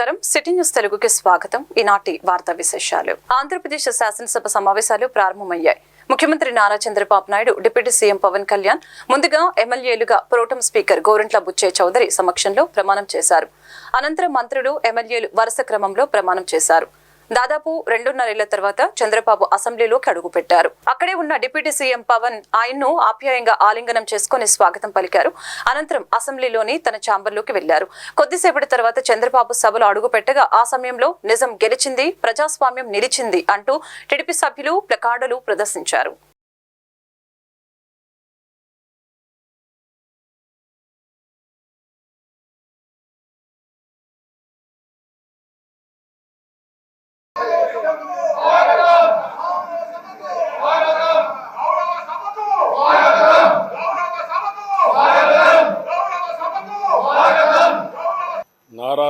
నమస్కారం. City news తెలుగుకి స్వాగతం. ఈనాటి వార్తా విశేషాలు. ఆంధ్రప్రదేశ్ శాసనసభ సమావేశాలు ప్రారంభమయ్యాయి. ముఖ్యమంత్రి నారా చంద్రబాబు నాయుడు డిప్యూటీ సీఎం పవన్ కళ్యాణ్ ముందుగా ఎమ్మెల్యేలుగా pro tem speaker Gorantla Butchaiah Chowdary సమక్షంలో ప్రమాణం చేశారు. అనంతరం మంత్రులు ఎమ్మెల్యేలు వరుస క్రమంలో ప్రమాణం చేశారు. దాదాపు రెండున్నరేళ్ళ తర్వాత చంద్రబాబు అసెంబ్లీలోకి అడుగుపెట్టారు. అక్కడే ఉన్న డిప్యూటీ సీఎం పవన్ ఆయన్ను ఆప్యాయంగా ఆలింగనం చేసుకుని స్వాగతం పలికారు. అనంతరం అసెంబ్లీలోని తన ఛాంబర్లోకి వెళ్ళారు కొద్దిసేపటి తర్వాత చంద్రబాబు సభలో అడుగుపెట్టగా ఆ సమయంలో నిజం గెలిచింది ప్రజాస్వామ్యం నిలిచింది అంటూ టీడీపీ సభ్యులు ప్లకార్డులు ప్రదర్శించారు గౌరవ సభకు స్వాగతం గౌరవ సభకు స్వాగతం గౌరవ సభకు స్వాగతం నారా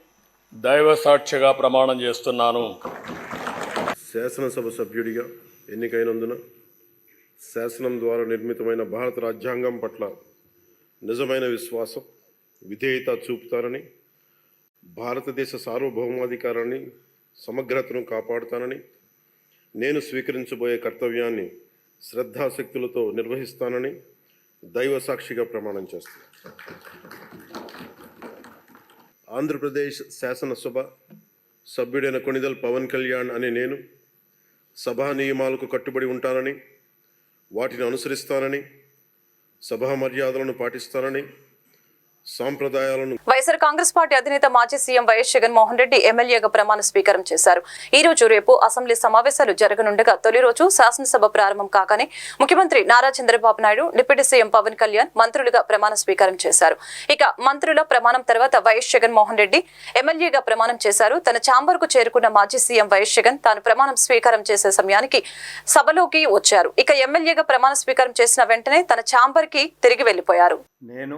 దైవ సాక్షిగా ప్రమాణం చేస్తున్నాను. శాసనసభ సభ్యుడిగా ఎన్నికైనందున శాసనం ద్వారా నిర్మితమైన భారత రాజ్యాంగం పట్ల నిజమైన విశ్వాసం విధేయత చూపుతానని భారతదేశ సార్వభౌమాధికారాన్ని సమగ్రతను కాపాడుతానని నేను స్వీకరించబోయే కర్తవ్యాన్ని శ్రద్ధాశక్తులతో నిర్వహిస్తానని దైవ సాక్షిగా ప్రమాణం చేస్తాను ఆంధ్రప్రదేశ్ శాసనసభ సభ్యుడైన కొణిదల్ పవన్ కళ్యాణ్ అనే నేను సభా నియమాలకు కట్టుబడి ఉంటానని వాటిని అనుసరిస్తానని సభా మర్యాదలను పాటిస్తానని సాంప్రదాయాలను వైఎస్ఆర్ కాంగ్రెస్ పార్టీ అధినేత మాజీ సీఎం వైఎస్ జగన్మోహన్ రెడ్డి ఎమ్మెల్యేగా ప్రమాణ స్వీకారం చేశారు. ఈ రోజు రేపు అసెంబ్లీ సమావేశాలు జరగనుండగా తొలి రోజు శాసనసభ ప్రారంభం కాగానే ముఖ్యమంత్రి నారా చంద్రబాబు నాయుడు డిప్యూటీ సీఎం పవన్ కళ్యాణ్ మంత్రులుగా ప్రమాణ స్వీకారం చేశారు. ఇక మంత్రుల ప్రమాణం తర్వాత వైఎస్ జగన్మోహన్ రెడ్డి ఎమ్మెల్యేగా ప్రమాణం చేశారు. తన ఛాంబర్కు చేరుకున్న మాజీ సీఎం వైఎస్ జగన్ తాను ప్రమాణం స్వీకారం చేసే సమయానికి సభలోకి వచ్చారు. ఇక ఎమ్మెల్యేగా ప్రమాణ స్వీకారం చేసిన వెంటనే తన ఛాంబర్కి తిరిగి వెళ్ళిపోయారు నేను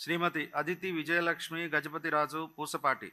శ్రీమతి అదితి విజయలక్ష్మి గజపతిరాజు పూసపాటి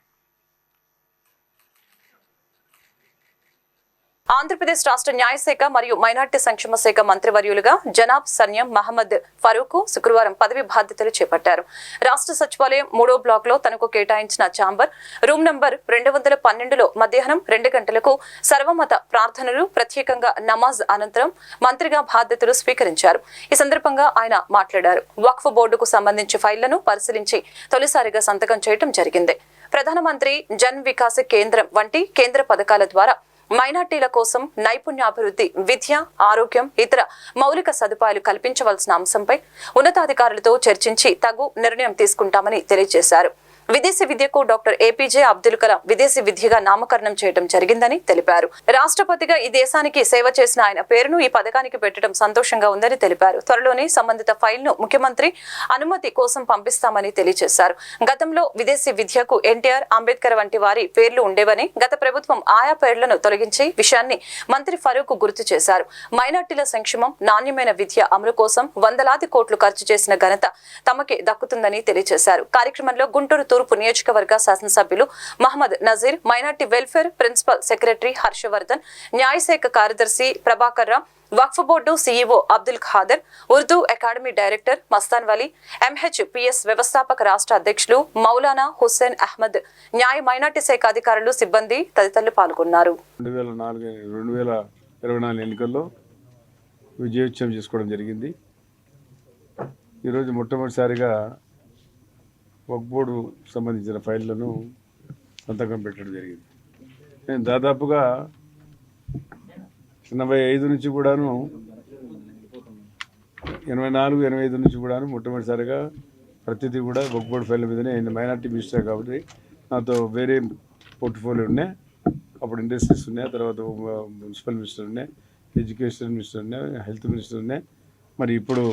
ఆంధ్రప్రదేశ్ రాష్ట్ర న్యాయశాఖ మరియు మైనార్టీ సంక్షేమ శాఖ మంత్రివర్యులుగా జనాబ్ సన్యం మహమ్మద్ ఫరూక్ శుక్రవారం పదవి బాధ్యతలు చేపట్టారు. రాష్ట్ర సచివాలయం మూడో బ్లాక్లో తనకు కేటాయించిన ఛాంబర్ రూమ్ నంబర్ రెండు వందల పన్నెండులో మధ్యాహ్నం రెండు గంటలకు సర్వమత ప్రార్థనలు ప్రత్యేకంగా నమాజ్ అనంతరం మంత్రిగా బాధ్యతలు స్వీకరించారు. ఈ సందర్భంగా ఆయన మాట్లాడారు. వక్ఫ్ బోర్డుకు సంబంధించి ఫైళ్ళను పరిశీలించి తొలిసారిగా సంతకం చేయడం జరిగింది. ప్రధానమంత్రి జన్ వికాస్ కేంద్రం వంటి కేంద్ర పథకాల ద్వారా మైనార్టీల కోసం నైపుణ్యాభివృద్ధి విద్య ఆరోగ్యం ఇతర మౌలిక సదుపాయాలు కల్పించవలసిన అంశంపై ఉన్నతాధికారులతో చర్చించి తగు నిర్ణయం తీసుకుంటామని తెలియజేశారు. విదేశీ విద్యకు డాక్టర్ ఏపీజే అబ్దుల్ కలాం విదేశీ విద్యగా నామకరణం చేయడం జరిగిందని తెలిపారు. రాష్ట్రపతిగా ఈ దేశానికి సేవ చేసిన ఆయన పేరును ఈ పథకానికి పెట్టడం సంతోషంగా ఉందని తెలిపారు. త్వరలోనే సంబంధిత ఫైల్ను ముఖ్యమంత్రి అనుమతి కోసం పంపిస్తామని తెలియజేశారు. గతంలో విదేశీ విద్యకు ఎన్టీఆర్ అంబేద్కర్ వంటి వారి పేర్లు ఉండేవని గత ప్రభుత్వం ఆయా పేర్లను తొలగించి విషయాన్ని మంత్రి ఫరూక్ గుర్తు చేశారు. మైనార్టీల సంక్షేమం నాణ్యమైన విద్య అమలు కోసం వందలాది కోట్లు ఖర్చు చేసిన ఘనత తమకే దక్కుతుందని తెలియజేశారు. కార్యక్రమంలో గుంటూరు తూర్పు నియోజకవర్గ శాసనసభ్యులు Mohammed Nazeer minority welfare principal secretary Harshavardhan న్యాయశాఖ కార్యదర్శి Prabhakar Waqf board CEO Abdul Khader Urdu academy director Mastan Vali MHPS వ్యవస్థాపక రాష్ట్ర అధ్యక్షులు మౌలానా హుస్సేన్ అహ్మద్ న్యాయ మైనార్టీ శాఖ అధికారులు సిబ్బంది తదితరులు పాల్గొన్నారు. ఎన్నికల్లో విజయోత్సవం చేసుకోవడం జరిగింది. ఈరోజు మొట్టమొదటిసారిగా వక్ బోర్డు సంబంధించిన ఫైళ్ళను సంతకం పెట్టడం జరిగింది. నేను దాదాపుగా ఎనభై ఐదు నుంచి కూడాను ఎనభై నాలుగు ఎనభై ఐదు నుంచి కూడాను మొట్టమొదటిసారిగా ప్రతిదీ కూడా వక్ బోర్డు ఫైళ్ళ మీదనే నేను మైనార్టీ మినిస్టర్ కాబట్టి నాతో వేరే పోర్ట్ఫోలియో ఉన్నాయి అప్పుడు ఇండస్ట్రీస్ ఉన్నాయి తర్వాత మున్సిపల్ మినిస్టర్ ఉన్నాయి ఎడ్యుకేషన్ మినిస్టర్ ఉన్నాయి హెల్త్ మినిస్టర్ ఉన్నాయి మరి ఇప్పుడు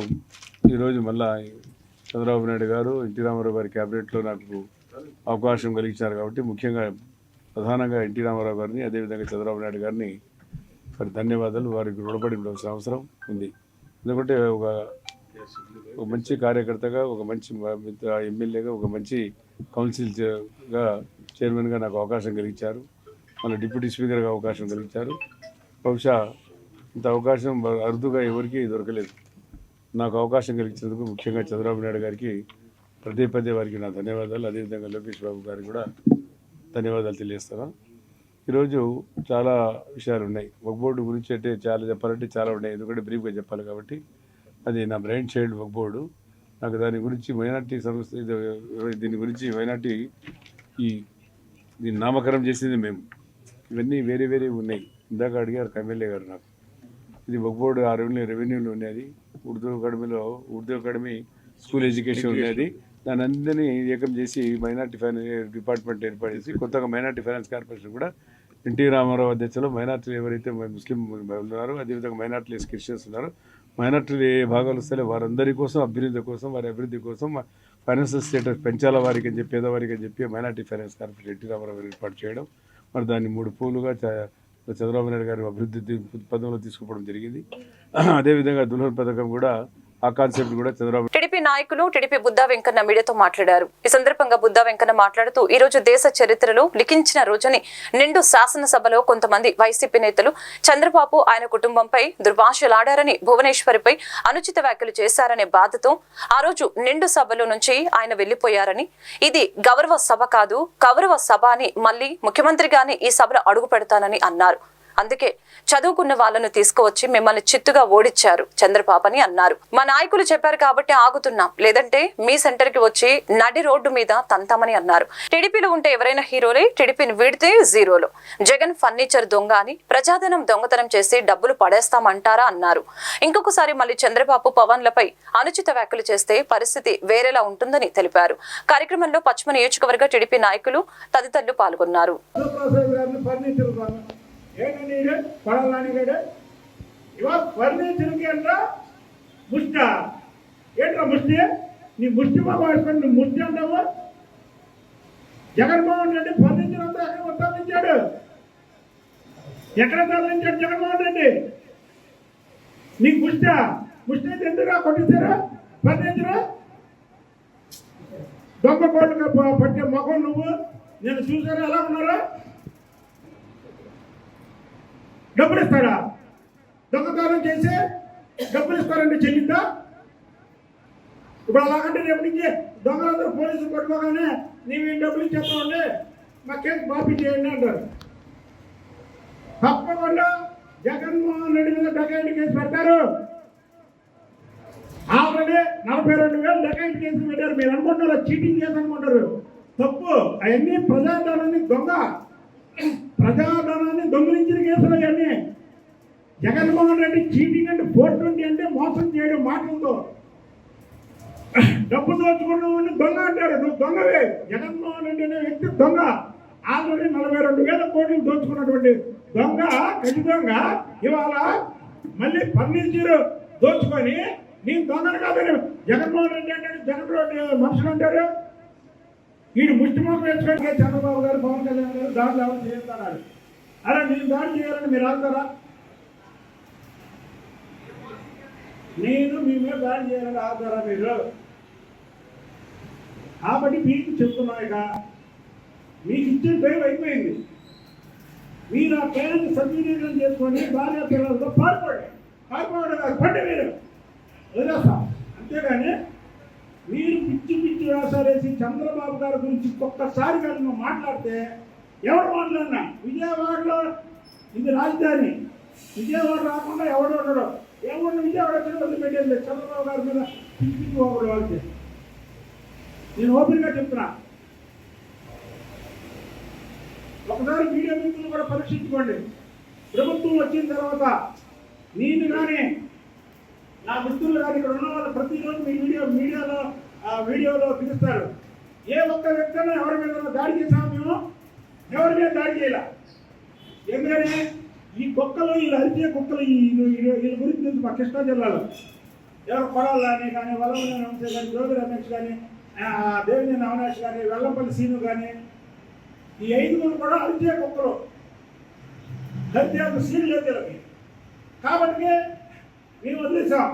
ఈరోజు మళ్ళీ చంద్రబాబు నాయుడు గారు ఎన్టీ రామారావు గారి క్యాబినెట్లో నాకు అవకాశం కలిగించారు కాబట్టి ముఖ్యంగా ప్రధానంగా ఎన్టీ రామారావు గారిని అదేవిధంగా చంద్రబాబు నాయుడు గారిని మరి ధన్యవాదాలు. వారికి రుణపడి ఉండవలసిన అవసరం ఉంది. ఎందుకంటే ఒక ఒక మంచి కార్యకర్తగా ఒక మంచి ఎమ్మెల్యేగా ఒక మంచి కౌన్సిల్గా చైర్మన్గా నాకు అవకాశం కలిగించారు. మళ్ళీ డిప్యూటీ స్పీకర్గా అవకాశం కలిగించారు. బహుశా ఇంత అవకాశం అరుదుగా ఎవరికీ దొరకలేదు. నాకు అవకాశం కలిగించినందుకు ముఖ్యంగా చంద్రబాబు నాయుడు గారికి పదే పదే వారికి నా ధన్యవాదాలు. అదేవిధంగా లోకేష్ బాబు గారికి కూడా ధన్యవాదాలు తెలియజేస్తాను ఈరోజు చాలా విషయాలు ఉన్నాయి వక్ బోర్డు గురించి అంటే చాలా చెప్పాలంటే చాలా ఉన్నాయి. ఎందుకంటే బ్రీఫ్గా చెప్పాలి కాబట్టి అది నా బ్రైండ్ చైల్డ్ వక్ బోర్డు నాకు దాని గురించి మైనార్టీ సంస్థ దీని గురించి మైనార్టీ ఈ దీన్ని నామకరణం చేసింది మేము. ఇవన్నీ వేరే వేరే ఉన్నాయి. ఇందాక అడిగారు ఎమ్మెల్యే గారు నాకు. ఇది వక్ బోర్డు ఆ రెవెన్యూ రెవెన్యూలో ఉన్నది. ఉర్దూ అకాడమీలో ఉర్దూ అకాడమీ స్కూల్ ఎడ్యుకేషన్ ఉన్నది దాని అందరినీ ఏకం చేసి మైనార్టీ ఫైనాన్స్ డిపార్ట్మెంట్ ఏర్పాటు చేసి కొత్తగా మైనార్టీ ఫైనాన్స్ కార్పొరేషన్ కూడా ఎన్టీ రామారావు అధ్యక్షతలో మైనార్టీలు ఎవరైతే ముస్లిం ఉన్నారో అదేవిధంగా మైనార్టీలు క్రిస్టియన్స్ ఉన్నారో మైనార్టీలు ఏ భాగాలు వస్తే వారందరి కోసం అభ్యున్నతి కోసం వారి అభివృద్ధి కోసం ఫైనాన్షియల్ స్టేటస్ పెంచాల వారికి అని చెప్పి పేదవారికి అని చెప్పి minority finance corporation NT Ramarao ఏర్పాటు చేయడం. మరి దాన్ని మూడు పూలుగా చంద్రబాబు నాయుడు గారు అభివృద్ధి పథకంలో పదంలో తీసుకుపోవడం జరిగింది. అదేవిధంగా దుల్హన్ పథకం కూడా ఆ కాన్సెప్ట్ కూడా చంద్రబాబు టీడీపీ నాయకులు టీడీపీ బుద్ధా వెంకన్న మీడియాతో మాట్లాడారు. ఈ సందర్భంగా బుద్ధా వెంకన్న మాట్లాడుతూ ఈ రోజు దేశ చరిత్రలో లిఖించిన రోజుని నిండు శాసనసభలో కొంతమంది వైసీపీ నేతలు చంద్రబాబు ఆయన కుటుంబంపై దుర్భాషలాడారని భువనేశ్వరిపై అనుచిత వ్యాఖ్యలు చేశారనే బాధతో ఆ రోజు నిండు సభలో నుంచి ఆయన వెళ్ళిపోయారని ఇది గౌరవ సభ కాదు కౌరవ సభ అని మళ్ళీ ముఖ్యమంత్రిగానే ఈ సభలో అడుగు పెడతానని అన్నారు. అందుకే చదువుకున్న వాళ్ళను తీసుకువచ్చి మిమ్మల్ని చిత్తుగా ఓడిచ్చారు చంద్రబాబు అని అన్నారు. మా నాయకులు చెప్పారు కాబట్టి ఆగుతున్నాం. లేదంటే మీ సెంటర్కి వచ్చి నడి రోడ్డు మీద తంతామని అన్నారు. టీడీపీలో ఉంటే ఎవరైనా హీరోలే టీడీపీని వీడితే జీరోలో. జగన్ ఫర్నిచర్ దొంగ అని ప్రజాధనం దొంగతనం చేసి డబ్బులు పడేస్తామంటారా అన్నారు. ఇంకొకసారి మళ్ళీ చంద్రబాబు పవన్లపై అనుచిత వ్యాఖ్యలు చేస్తే పరిస్థితి వేరేలా ఉంటుందని తెలిపారు. కార్యక్రమంలో పశ్చిమ నియోజకవర్గ టీడీపీ నాయకులు తదితరులు పాల్గొన్నారు. ప్రసాద్ గారిని ఫర్నిచర్ కొన్నాను. ఏంటండి ఇది కొడాలని గడు ఇవా ఫర్నిచర్కి అంట ముష్ట. ఏంట్రా ముష్టి? నీ ముష్టి బాబు నువ్వు ముష్టి అంటావు? జగన్మోహన్ రెడ్డి ఫర్నిచర్ అంతా ఎక్కడ తరలించాడు ఎక్కడ తరలించాడు జగన్మోహన్ రెడ్డి? నీకు ముష్ట. ముష్టి అయితే ఎందుకురా కొట్టించారా? ఫర్నిచర్ దొంగ కోళ్ళు పట్టే మొఖం నువ్వు? నేను చూసాను ఎలా ఉన్నారా డబ్బులు ఇస్తాడా దొంగతనం చేసే డబ్బులు ఇస్తారండి చెల్లిందా ఇప్పుడు అలాగంటే రేపు నుంచి దొంగలందరూ పోలీసులు పట్టుకోగానే నీవు ఈ డబ్బులు ఇచ్చేస్తామండి. మా కేసు మాఫీ చేయండి అంటారు. తప్పకుండా జగన్మోహన్ రెడ్డి మీద డకాయిట్ కేసు పెడతారు. ఆల్రెడీ నలభై రెండు వేలు డకాయిట్ కేసులు పెట్టారు. మీరు అనుకుంటున్నారు? చీటింగ్ కేసు అనుకుంటారు తప్పు. అవన్నీ ప్రజాధనాన్ని దొంగ. ప్రజాధనాన్ని దొంగిలించిన కేసులు అవన్నీ జగన్మోహన్ రెడ్డి చీటింగ్ అంటే ఫోర్ ట్వంటీ అంటే మోసం చేయడం మాటలతో డబ్బు దోచుకున్నామని దొంగ అంటారు. నువ్వు దొంగవే. జగన్మోహన్ రెడ్డి అనే వ్యక్తి దొంగ. ఆల్రెడీ నలభై రెండు వేల కోట్లు దోచుకున్నటువంటి దొంగ కసి దొంగ ఇవాళ మళ్ళీ ఫర్నిచర్ దోచుకొని నేను దొంగను కాదని జగన్మోహన్ రెడ్డి అంటే జగన్ మనుషులు అంటారు. వీడు ముష్టిమోహం వేసుకొని చంద్రబాబు గారు పవన్ కళ్యాణ్ గారు దాడులు ఎవరు చేస్తున్నారు అరే నేను దాడి చేయాలని మీరు ఆగుతారా? నేను మీ మీద దాడి చేయాలని ఆగుతారా మీరు? కాబట్టి మీకు చెప్తున్నా ఇక. మీకు ఇచ్చే భయం అయిపోయింది. మీరు ఆ పేరెంట్ సద్వినియోగం చేసుకొని భార్య పిల్లలతో పారిపోండి. పారిపోవడం కాదు పండి మీరు. వదిలేస్తాం. అంతేగాని పిచ్చి వేషాలు వేసి చంద్రబాబు గారి గురించి ఒక్కసారి కానీ నువ్వు మాట్లాడితే ఎవరు మాట్లాడినా? విజయవాడలో ఇది రాజధాని. విజయవాడ రాకుండా ఎవడు ఉండడు. ఎవరు విజయవాడ కింద పెట్టేది చంద్రబాబు గారి మీద పిచ్చి ఒకడు వాళ్ళకి నేను ఓపెన్గా చెప్తున్నా. ఒకసారి మీడియా మిత్రులు కూడా పరీక్షించుకోండి. ప్రభుత్వం వచ్చిన తర్వాత నేను కానీ నా మిత్రులు కానీ ఇక్కడ ఉన్న వాళ్ళు ప్రతిరోజు మీ వీడియో మీడియాలో ఆ వీడియోలో పిలుస్తారు. ఏ ఒక్క వ్యక్తి అయినా ఎవరి మీద దాడి చేసాము మేము? ఎవరి మీద దాడి చేయాల? ఎందుకని ఈ కుక్కలు వీళ్ళు అరిచే కుక్కలు వీళ్ళ గురించి తెలుసు మా కృష్ణా జిల్లాలో. ఎవరు కొడాలని కానీ వల్లభనేని రమేష్ కానీ జ్యోతి రమేష్ కానీ దేవినేని అవినాష్ కానీ వెల్లంపల్లి సీను కానీ ఈ ఐదుగురు కూడా అరిచే కుక్కలు. హత్య సీన్ లేదు కాబట్టి మేము వదిలేసాం.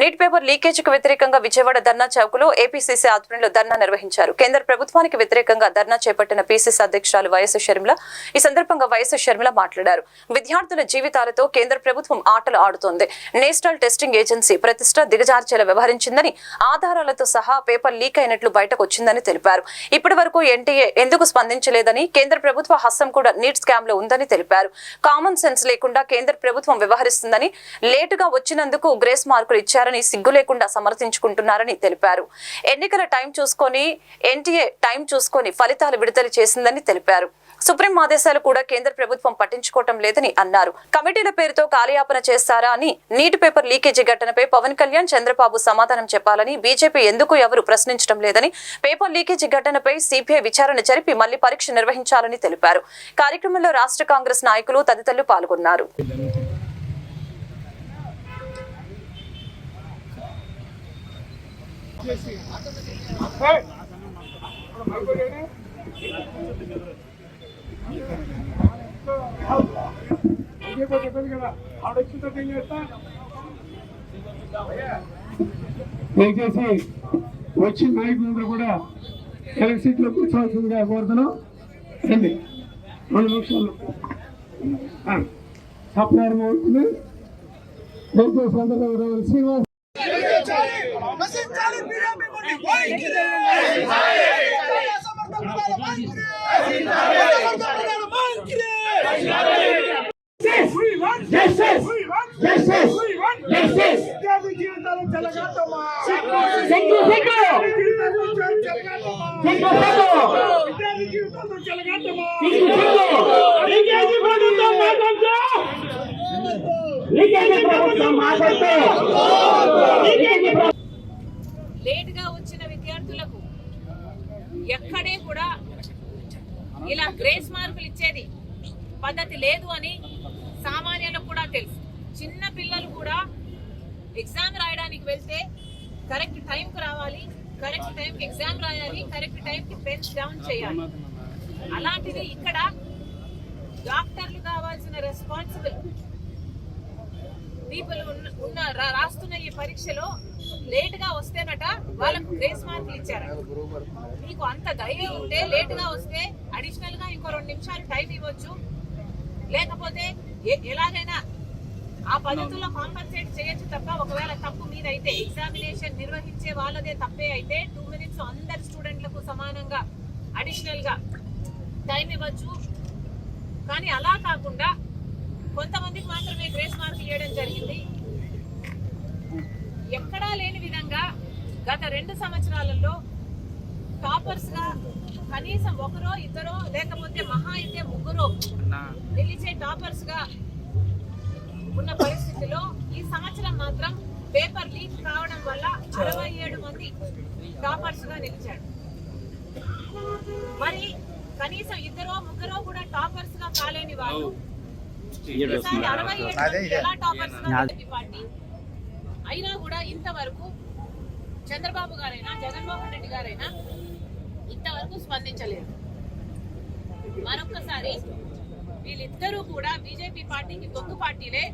నీట్ పేపర్ లీకేజీకి వ్యతిరేకంగా విజయవాడ ధర్నా చౌక్లో ఏపీసీసీ ఆధ్వర్యంలో ధర్నా నిర్వహించారు. కేంద్ర ప్రభుత్వానికి వ్యతిరేకంగా ధర్నా చేపట్టిన పీసీసీ అధ్యక్షురాలు వైఎస్ షర్మిల ఈ సందర్భంగా వైఎస్ షర్మిల మాట్లాడారు. విద్యార్థుల జీవితాలతో కేంద్ర ప్రభుత్వం ఆటలు ఆడుతోంది. నేషనల్ టెస్టింగ్ ఏజెన్సీ ప్రతిష్ట దిగజార్చేలా వ్యవహరించిందని ఆధారాలతో సహా పేపర్ లీక్ అయినట్లు బయటకు వచ్చిందని తెలిపారు. ఇప్పటి వరకు ఎన్టీఏ ఎందుకు స్పందించలేదని కేంద్ర ప్రభుత్వ హస్తం కూడా నీట్ స్కామ్లో ఉందని తెలిపారు. కామన్ సెన్స్ లేకుండా కేంద్ర ప్రభుత్వం వ్యవహరిస్తుందని లేటుగా వచ్చినందుకు గ్రేస్ మార్కులు ఇచ్చారని సిగ్గు లేకుండా సమర్థించుకుంటున్నారని తెలిపారు. ఎన్నికల టైం చూసుకొని ఎన్టీఏ టైం చూసుకొని ఫలితాలు విడుదల చేసిందని తెలిపారు. సుప్రీం ఆదేశాలు కూడా కేంద్ర ప్రభుత్వం పట్టించుకోవటం లేదని అన్నారు. కమిటీల పేరుతో కాలయాపన చేస్తారా అని నీటి పేపర్ లీకేజీ ఘటనపై పవన్ కళ్యాణ్ చంద్రబాబు సమాధానం చెప్పాలని బీజేపీ ఎందుకు ఎవరు ప్రశ్నించడం లేదని పేపర్ లీకేజీ ఘటనపై సిబిఐ విచారణ జరిపి మళ్ళీ పరీక్ష నిర్వహించాలని తెలిపారు. కార్యక్రమంలో రాష్ట్ర కాంగ్రెస్ నాయకులు తదితరులు పాల్గొన్నారు. దయచేసి వచ్చిన నాయకులందరూ కూడా ఎలక్ట్ సీట్లో కూర్చోవాల్సిందిగా కోరుతున్నాం. రండి. రెండు నిమిషాలు. సప్లైర్ అవుతుంది. దయచేసి అందరూ రావాలి. శ్రీనివాస్ Justice! Justice! విద్యార్థి జీవితాలు చెలగాటమా సిగ్గు సిగ్గు జీవితాలు చెలగాటమా సిగ్గు సిగ్గు విద్యార్థి జీవితాలు చెలగాటమా సిగ్గు సిగ్గు లీకేజీ ప్రభుత్వం మాకొద్దు లీకేజీ ప్రభుత్వం మాకొద్దు లీకేజీ ప్రభుత్వం. లేటుగా వచ్చిన విద్యార్థులకు ఎక్కడే కూడా ఇలా గ్రేస్ మార్కులు ఇచ్చేది పద్ధతి లేదు అని సామాన్యులకు కూడా తెలుసు. చిన్న పిల్లలు కూడా ఎగ్జామ్ రాయడానికి వెళ్తే కరెక్ట్ టైంకి రావాలి కరెక్ట్ టైంకి ఎగ్జామ్ రాయాలి కరెక్ట్ టైంకి పెన్స్ డౌన్ చేయాలి. అలాంటిది ఇక్కడ డాక్టర్లు కావాల్సిన రెస్పాన్సిబుల్ పీపుల్ ఉన్న రాస్తున్న ఈ పరీక్షలో లేట్గా వస్తేనట వాళ్ళకు గ్రేస్ మార్కులు ఇచ్చారు. మీకు అంత ధైర్యం ఉంటే లేట్గా వస్తే అడిషనల్గా ఇంకో రెండు నిమిషాలు టైం ఇవ్వచ్చు. లేకపోతే ఎలాగైనా ఆ పద్ధతుల్లో కాంపన్సేట్ చేయొచ్చు తప్ప ఒకవేళ తప్పు మీద అయితే ఎగ్జామినేషన్ నిర్వహించే వాళ్ళదే తప్పే అయితే టూ మినిట్స్ అందరి స్టూడెంట్లకు సమానంగా అడిషనల్గా టైం ఇవ్వచ్చు. కానీ అలా కాకుండా కొంతమందికి మాత్రమే గ్రేస్ మార్కులు ఇవ్వడం జరిగింది. ఎక్కడా లేని విధంగా గత రెండు సంవత్సరాలలో టాపర్స్గా కనీసం ఒకరో ఇద్దరో లేకపోతే మహా అయితే ముగ్గురో నిలిచే టాపర్స్గా ఉన్న పరిస్థితిలో ఈ సంవత్సరం మాత్రం పేపర్ లీక్ కావడం వల్ల అరవై ఏడు మంది టాపర్స్గా నిలిచాడు మరి కనీసం ఇద్దరో ముగ్గురో కూడా టాపర్స్గా కాలేని వాళ్ళు అరవై ఏడు ఎలా టాపర్స్గా బీజేపీ పార్టీ అయినా కూడా ఇంతవరకు చంద్రబాబు గారైనా జగన్మోహన్ రెడ్డి గారైనా ఇంతవరకు స్పందించలేదు. మరొక్కసారి వీళ్ళిద్దరూ కూడా బీజేపీ పార్టీకి తొత్తు పార్టీలే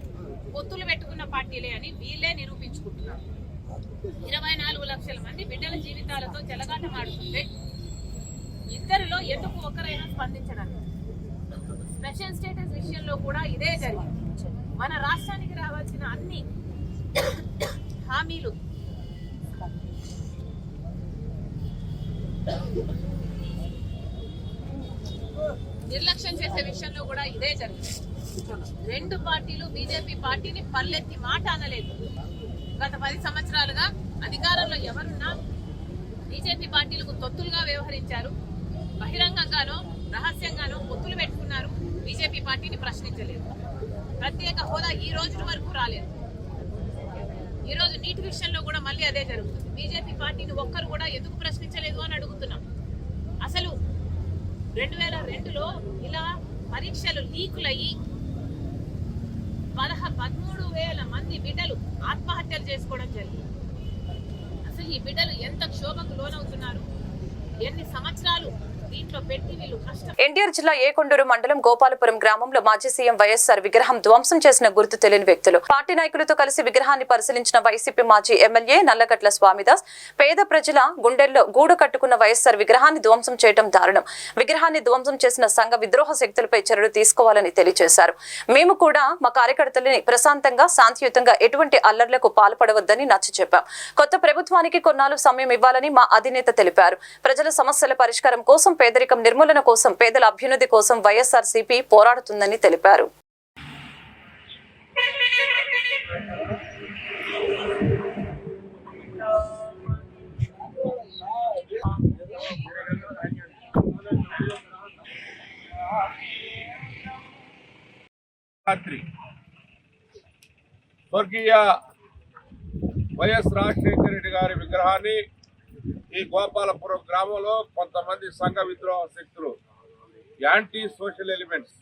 పొత్తులు పెట్టుకున్న పార్టీలే అని వీళ్ళే నిరూపించుకుంటున్నారు. ఇరవై నాలుగు లక్షల మంది బిడ్డల జీవితాలతో చెలగాటమాడుతుంటే ఇద్దరిలో ఎందుకు ఒకరైనా స్పందించడం స్పెషల్ స్టేటస్ విషయంలో కూడా ఇదే జరిగింది. మన రాష్ట్రానికి రావాల్సిన అన్ని హామీలు నిర్లక్ష్యం చేసే విషయంలో కూడా ఇదే జరిగింది. రెండు పార్టీలు బీజేపీ పార్టీని పల్లెత్తి మాట అనలేదు. గత పది సంవత్సరాలుగా అధికారంలో ఎవరున్నా బీజేపీ పార్టీలకు తొత్తులుగా వ్యవహరించారు. బహిరంగంగానో రహస్యంగానో పొత్తులు పెట్టుకున్నారు. బీజేపీ పార్టీని ప్రశ్నించలేదు. ప్రత్యేక హోదా ఈ రోజుల వరకు రాలేదు. ఈ రోజు నీటి విషయంలో కూడా మళ్ళీ అదే జరుగుతుంది. బీజేపీ పార్టీని ఒక్కరు కూడా ఎందుకు ప్రశ్నించలేదు అని అడుగుతున్నాం. అసలు రెండు వేల రెండులో ఇలా పరీక్షలు లీకులయ్యి పదహ పదమూడు వేల మంది బిడ్డలు ఆత్మహత్యలు చేసుకోవడం జరిగింది. అసలు ఈ బిడ్డలు ఎంత క్షోభకు లోనవుతున్నారు? ఎన్ని సంవత్సరాలు ఎన్టీఆర్ జిల్లా ఏకొండూరు మండలం గోపాలపురం గ్రామంలో మాజీ సీఎం వైఎస్ఆర్ విగ్రహం ధ్వంసం చేసిన గుర్తు తెలియని వ్యక్తులు. పార్టీ నాయకులతో కలిసి విగ్రహాన్ని పరిశీలించిన వైసీపీ మాజీ ఎమ్మెల్యే నల్లగట్ల స్వామిదాస్ పేద ప్రజల గుండెల్లో గూడు కట్టుకున్న వైఎస్ఆర్ విగ్రహాన్ని ధ్వంసం చేయడం దారుణం. విగ్రహాన్ని ధ్వంసం చేసిన సంఘ విద్రోహ శక్తులపై చర్యలు తీసుకోవాలని తెలియజేశారు. మేము కూడా మా కార్యకర్తలని ప్రశాంతంగా శాంతియుతంగా ఎటువంటి అల్లర్లకు పాల్పడవద్దని నచ్చ చెప్పాం. కొత్త ప్రభుత్వానికి కొన్నాళ్ళు సమయం ఇవ్వాలని మా అధినేత తెలిపారు. ప్రజల సమస్యల పరిష్కారం కోసం పేదరికం నిర్మూలన కోసం పేదల అభ్యున్నతి కోసం వైఎస్ఆర్ సిపి పోరాడుతుందని తెలిపారు. రాత్రి స్వర్గీయ వైఎస్ రాజశేఖర రెడ్డి గారి విగ్రహాన్ని ఈ గోపాలపురం గ్రామంలో కొంతమంది సంఘ విద్రోహ శక్తులు యాంటీ సోషల్ ఎలిమెంట్స్.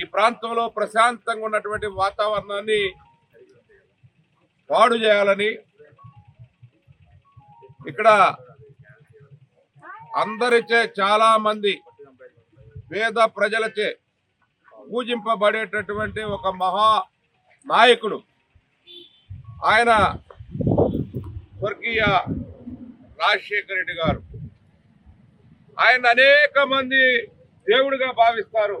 ఈ ప్రాంతంలో ప్రశాంతంగా ఉన్నటువంటి వాతావరణాన్ని పాడు చేయాలని ఇక్కడ అందరిచే చాలా మంది పేద ప్రజలచే పూజింపబడేటటువంటి ఒక మహా నాయకుడు. ఆయన స్వర్గీయ రాజశేఖర రెడ్డి గారు. ఆయన అనేక మంది దేవుడిగా భావిస్తారు.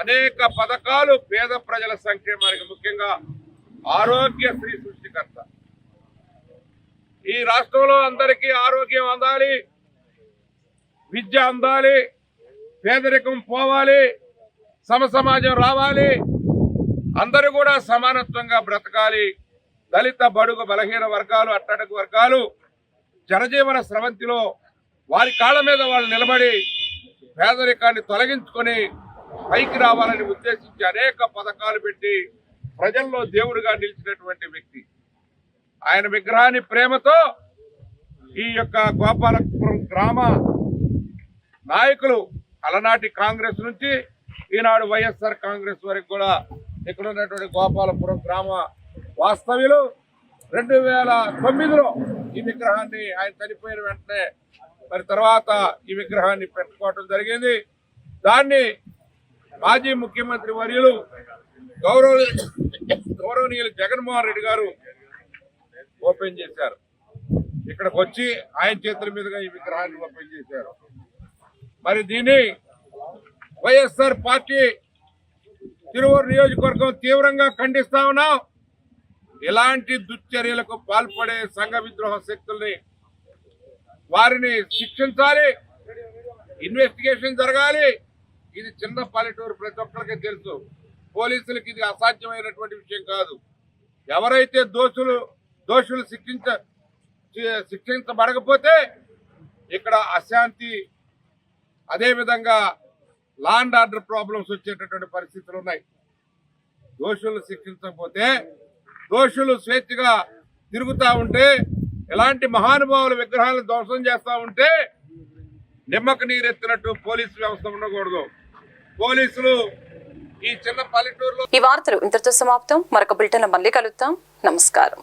అనేక పథకాలు పేద ప్రజల సంక్షేమానికి ముఖ్యంగా ఆరోగ్యశ్రీ సృష్టికర్త. ఈ రాష్ట్రంలో అందరికీ ఆరోగ్యం అందాలి విద్య అందాలి పేదరికం పోవాలి సమసమాజం రావాలి అందరూ కూడా సమానత్వంగా బ్రతకాలి. దళిత బడుగు బలహీన వర్గాలు అట్టడుగు వర్గాలు జనజీవన స్రవంతిలో వారి కాళ్ళ మీద వాళ్ళు నిలబడి పేదరికాన్ని తొలగించుకొని పైకి రావాలని ఉద్దేశించి అనేక పథకాలు పెట్టి ప్రజల్లో దేవుడిగా నిలిచినటువంటి వ్యక్తి. ఆయన విగ్రహాన్ని ప్రేమతో ఈ యొక్క గోపాలపురం గ్రామ నాయకులు అలనాటి కాంగ్రెస్ నుంచి ఈనాడు వైఎస్ఆర్ కాంగ్రెస్ వరకు కూడా ఇక్కడ ఉన్నటువంటి గోపాలపురం గ్రామ వాస్తవ్యులు రెండు వేల తొమ్మిదిలో ఈ విగ్రహాన్ని ఆయన చనిపోయిన వెంటనే మరి తర్వాత ఈ విగ్రహాన్ని పెట్టుకోవటం జరిగింది. దాన్ని మాజీ ముఖ్యమంత్రి వర్యులు గౌరవ గౌరవనీయులు జగన్మోహన్ రెడ్డి గారు ఓపెన్ చేశారు. ఇక్కడికి వచ్చి ఆయన చేతుల మీదుగా ఈ విగ్రహాన్ని ఓపెన్ చేశారు. మరి దీన్ని వైఎస్ఆర్ పార్టీ తిరువూరు నియోజకవర్గం తీవ్రంగా ఖండిస్తా ఉన్నాం. ఇలాంటి దుశ్చర్యలకు పాల్పడే సంఘ విద్రోహ శక్తుల్ని వారిని శిక్షించాలి ఇన్వెస్టిగేషన్ జరగాలి. ఇది చిన్న పల్లెటూరు ప్రతి ఒక్కరికి తెలుసు. పోలీసులకు ఇది అసాధ్యమైనటువంటి విషయం కాదు. ఎవరైతే దోషులు దోషులు శిక్షించ శిక్షించబడకపోతే ఇక్కడ అశాంతి అదేవిధంగా లా అండ్ ఆర్డర్ ప్రాబ్లమ్స్ వచ్చేటటువంటి పరిస్థితులు ఉన్నాయి. దోషులు శిక్షించకపోతే దోషులు స్వేచ్ఛగా తిరుగుతూ ఉంటే ఎలాంటి మహానుభావుల విగ్రహాలను ధ్వంసం చేస్తూ ఉంటే నిమ్మక నీరెత్తినట్టు పోలీసు వ్యవస్థ ఉండకూడదు. పోలీసులు ఈ చిన్న పల్లెటూరులో ఈ వార్తలు ఇంతటితో సమాప్తం. మరొక బులెటిన్ మళ్ళీ కలుద్దాం. నమస్కారం.